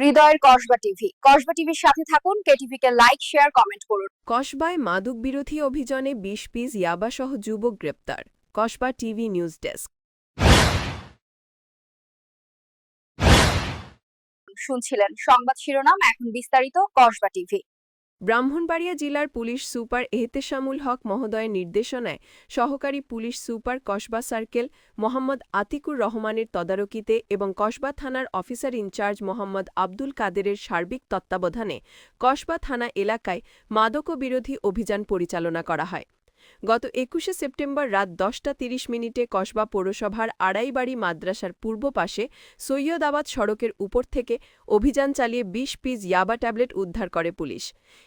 হৃদয়ের কসবা টিভি। কসবা টিভির সাথে থাকুন কেটিভি কে লাইক শেয়ার কমেন্ট করুন। কসবায় মাদক বিরোধী অভিযানে বিশ পিস ইয়াবাসহ যুবক গ্রেপ্তার। Kasba TV news desk. শুনছিলেন সংবাদ শিরোনাম এখন বিস্তারিত কসবা টিভি। ব্রাহ্মণবাড়িয়া জেলার পুলিশ সুপার এহতেশামুল হক মহোদয়ের নির্দেশনায় সহকারী police super Kasba circle Mohammad Atikur রহমানের তদারকিতে এবং কসবা থানার অফিসার ইনচার্জ মোহাম্মদ আব্দুল কাদেরের সার্বিক তত্ত্বাবধানে কসবা থানা এলাকায় মাদক বিরোধী অভিযান পরিচালনা করা হয়। গত একুশে সেপ্টেম্বর রাত দশটা তিরিশ মিনিটে কসবা পৌরসভার আড়াইবাড়ি মাদ্রাসার পূর্ব পাশে সৈয়দাবাদ সড়কের উপর থেকে অভিযান চালিয়ে বিশ পিস ইয়াবা ট্যাবলেট উদ্ধার করে পুলিশ।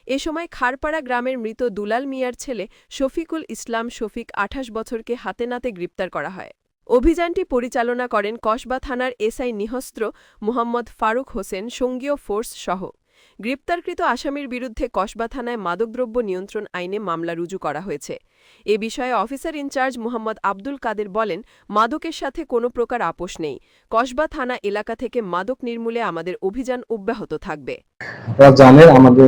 এ সময় খারপাড়া গ্রামের মৃত দুলাল মিয়ার ছেলে শফিকুল ইসলাম শফিক আঠাশ বছরকে হাতে নাতে গ্রেপ্তার করা হয়। অভিযানটি পরিচালনা করেন কসবা থানার এসআই নিহস্ত্র মোহাম্মদ ফারুক হোসেন, সঙ্গীয় ফোর্স সহ। গ্রেপ্তারকৃত আসামির বিরুদ্ধে কসবা থানায় মাদকদ্রব্য নিয়ন্ত্রণ আইনে মামলা রুজু করা হয়েছে। এ বিষয়ে officer in charge Mohammad Abdul Kader বলেন, মাদকের সাথে কোনো প্রকার আপোষ নেই। কসবা থানা এলাকা থেকে মাদক নির্মূলে আমাদের অভিযান অব্যাহত থাকবে। আমাদের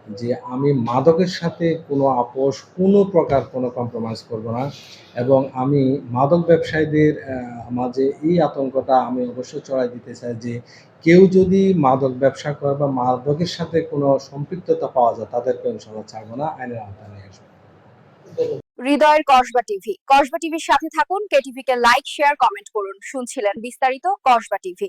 যে আমি মাদকের সাথে কোনো আপোষ, কোনো প্রকার কোনো কম্প্রোমাইজ করব না এবং আমি মাদক ব্যবসায়ীদের মাঝে এই আতঙ্কটা আমি অবশ্যই চড়াই দিতে চাই যে কেউ যদি মাদক ব্যবসা করে বা মাদকের সাথে কোনো সম্পৃক্ততা পাওয়া যায় তাদেরকে ইনশাল্লাহ ছাড়বো না, আইনের আওতায় নিয়ে আসব। হৃদয়ের কসবা টিভি, কসবা টিভির সাথে থাকুন কেটিভি কে লাইক, শেয়ার, কমেন্ট করুন। শুনছিলেন বিস্তারিত কসবা টিভি।